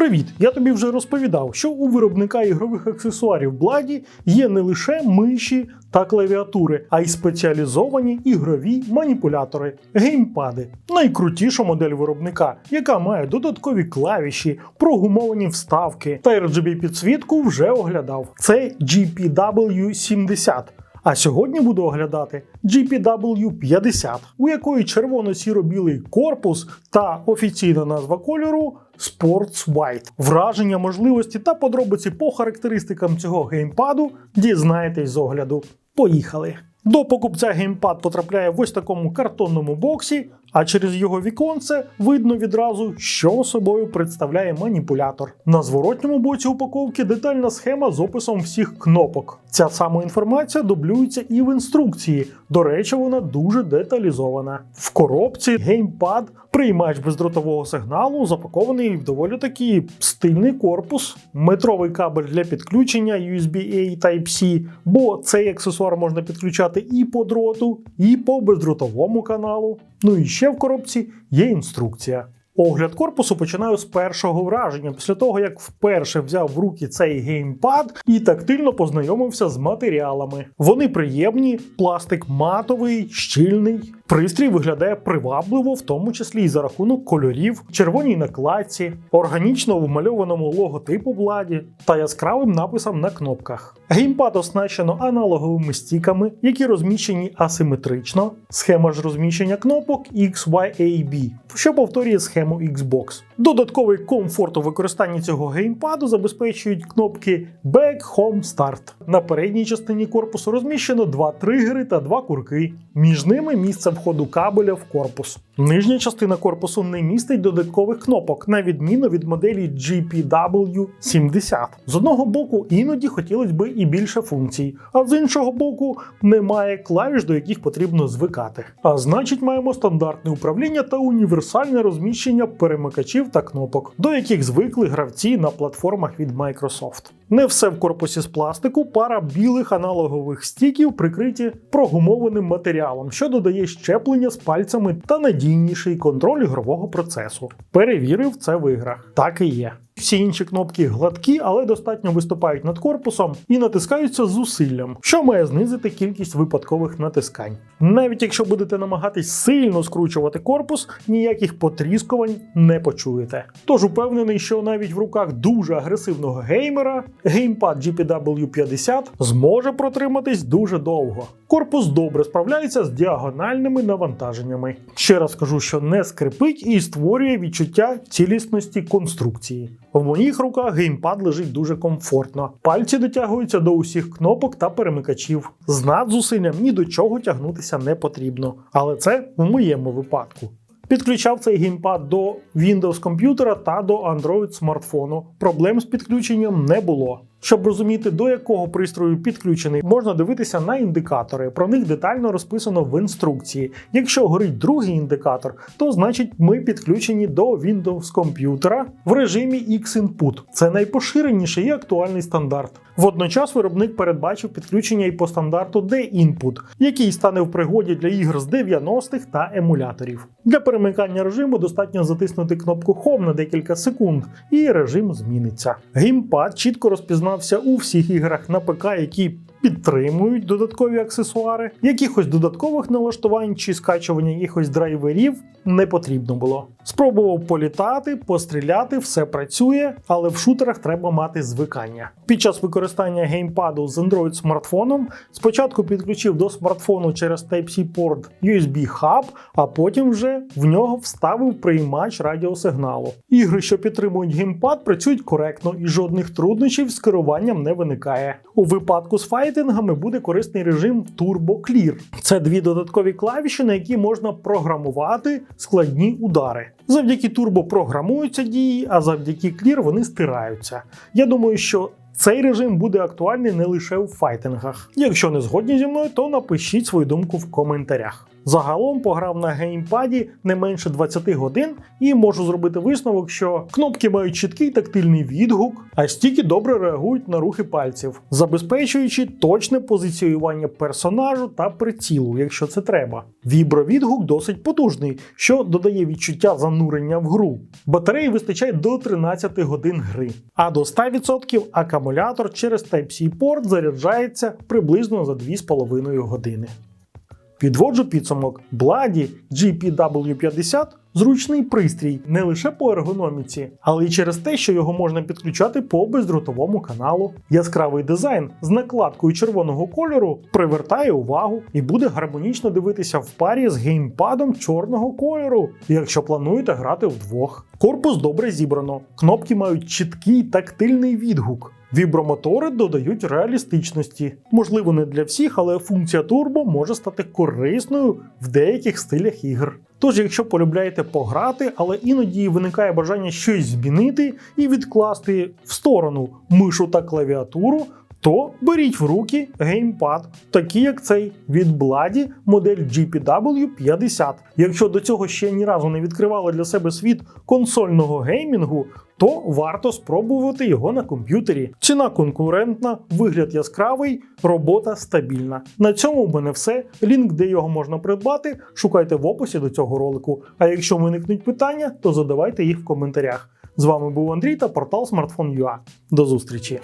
Привіт! Я тобі вже розповідав, що у виробника ігрових аксесуарів Бладі є не лише миші та клавіатури, а й спеціалізовані ігрові маніпулятори геймпади. Найкрутіша модель виробника, яка має додаткові клавіші, прогумовані вставки та RGB підсвітку вже оглядав. Це GPW70. А сьогодні буду оглядати GPW50, у якої червоно-сіро-білий корпус та офіційна назва кольору Sports White. Враження, можливості та подробиці по характеристикам цього геймпаду дізнаєтесь з огляду. Поїхали! До покупця геймпад потрапляє в ось такому картонному боксі, а через його віконце видно відразу, що собою представляє маніпулятор. На зворотньому боці упаковки детальна схема з описом всіх кнопок. Ця сама інформація дублюється і в інструкції. До речі, вона дуже деталізована. В коробці геймпад, приймач бездротового сигналу, запакований в доволі такий стильний корпус, метровий кабель для підключення USB-A Type-C, бо цей аксесуар можна підключати і по дроту, і по бездротовому каналу. Ну і ще в коробці є інструкція. Огляд корпусу починаю з першого враження, після того як вперше взяв в руки цей геймпад і тактильно познайомився з матеріалами. Вони приємні, пластик матовий, щільний. Пристрій виглядає привабливо, в тому числі і за рахунок кольорів, червоній накладці, органічно вмальованому логотипу владі та яскравим написом на кнопках. Геймпад оснащено аналоговими стіками, які розміщені асиметрично. Схема ж розміщення кнопок XYAB, що повторює схему Xbox. Додатковий комфорт у використанні цього геймпаду забезпечують кнопки Back Home Start. На передній частині корпусу розміщено два тригери та два курки. Між ними місце входу кабеля в корпус. Нижня частина корпусу не містить додаткових кнопок, на відміну від моделі GPW70. З одного боку, іноді хотілося б і більше функцій, а з іншого боку, немає клавіш, до яких потрібно звикати. А значить, маємо стандартне управління та універсальне розміщення перемикачів та кнопок, до яких звикли гравці на платформах від Microsoft. Не все в корпусі з пластику, пара білих аналогових стіків прикриті прогумованим матеріалом, що додає щеплення з пальцями та надійніший контроль ігрового процесу. Перевірив це в іграх. Так і є. Всі інші кнопки гладкі, але достатньо виступають над корпусом і натискаються зусиллям, що має знизити кількість випадкових натискань. Навіть якщо будете намагатись сильно скручувати корпус, ніяких потріскувань не почуєте. Тож упевнений, що навіть в руках дуже агресивного геймера геймпад GPW50 зможе протриматись дуже довго. Корпус добре справляється з діагональними навантаженнями. Ще раз кажу, що не скрипить і створює відчуття цілісності конструкції. В моїх руках геймпад лежить дуже комфортно. Пальці дотягуються до усіх кнопок та перемикачів. З надзусиллям ні до чого тягнутися не потрібно. Але це в моєму випадку. Підключав цей геймпад до Windows комп'ютера та до Android смартфону. Проблем з підключенням не було. Щоб розуміти, до якого пристрою підключений, можна дивитися на індикатори. Про них детально розписано в інструкції. Якщо горить другий індикатор, то значить ми підключені до Windows комп'ютера в режимі X-Input. Це найпоширеніший і актуальний стандарт. Водночас виробник передбачив підключення і по стандарту D-Input, який стане в пригоді для ігр з 90-х та емуляторів. Для перемикання режиму достатньо затиснути кнопку Home на декілька секунд, і режим зміниться. Геймпад чітко розпізнався у всіх іграх на ПК, які підтримують додаткові аксесуари. Якихось додаткових налаштувань чи скачування якихось драйверів не потрібно було. Спробував політати, постріляти, все працює, але в шутерах треба мати звикання. Під час використання геймпаду з Android смартфоном спочатку підключив до смартфону через Type-C порт USB хаб, а потім вже в нього вставив приймач радіосигналу. Ігри, що підтримують геймпад, працюють коректно і жодних труднощів з керуванням не виникає. У випадку з файтингами буде корисний режим Turbo Clear. Це дві додаткові клавіші, на які можна програмувати складні удари. Завдяки турбо програмуються дії, а завдяки Clear вони стираються. Я думаю, що цей режим буде актуальний не лише у файтингах. Якщо не згодні зі мною, то напишіть свою думку в коментарях. Загалом пограв на геймпаді не менше 20 годин і можу зробити висновок, що кнопки мають чіткий тактильний відгук, а стільки добре реагують на рухи пальців, забезпечуючи точне позиціювання персонажу та прицілу, якщо це треба. Вібровідгук досить потужний, що додає відчуття занурення в гру. Батареї вистачає до 13 годин гри, а до 100% акумулятор через Type-C порт заряджається приблизно за 2,5 години. Підводжу підсумок. Бладі GPW50 зручний пристрій не лише по ергономіці, але й через те, що його можна підключати по бездротовому каналу. Яскравий дизайн з накладкою червоного кольору привертає увагу і буде гармонічно дивитися в парі з геймпадом чорного кольору, якщо плануєте грати вдвох. Корпус добре зібрано, кнопки мають чіткий тактильний відгук. Вібромотори додають реалістичності. Можливо, не для всіх, але функція турбо може стати корисною в деяких стилях ігр. Тож, якщо полюбляєте пограти, але іноді виникає бажання щось змінити і відкласти в сторону мишу та клавіатуру, то беріть в руки геймпад, такий як цей від Бладі модель GPW50. Якщо до цього ще ні разу не відкривали для себе світ консольного геймінгу, то варто спробувати його на комп'ютері. Ціна конкурентна, вигляд яскравий, робота стабільна. На цьому в мене все. Лінк, де його можна придбати, шукайте в описі до цього ролику. А якщо виникнуть питання, то задавайте їх в коментарях. З вами був Андрій та портал Smartphone.ua. До зустрічі!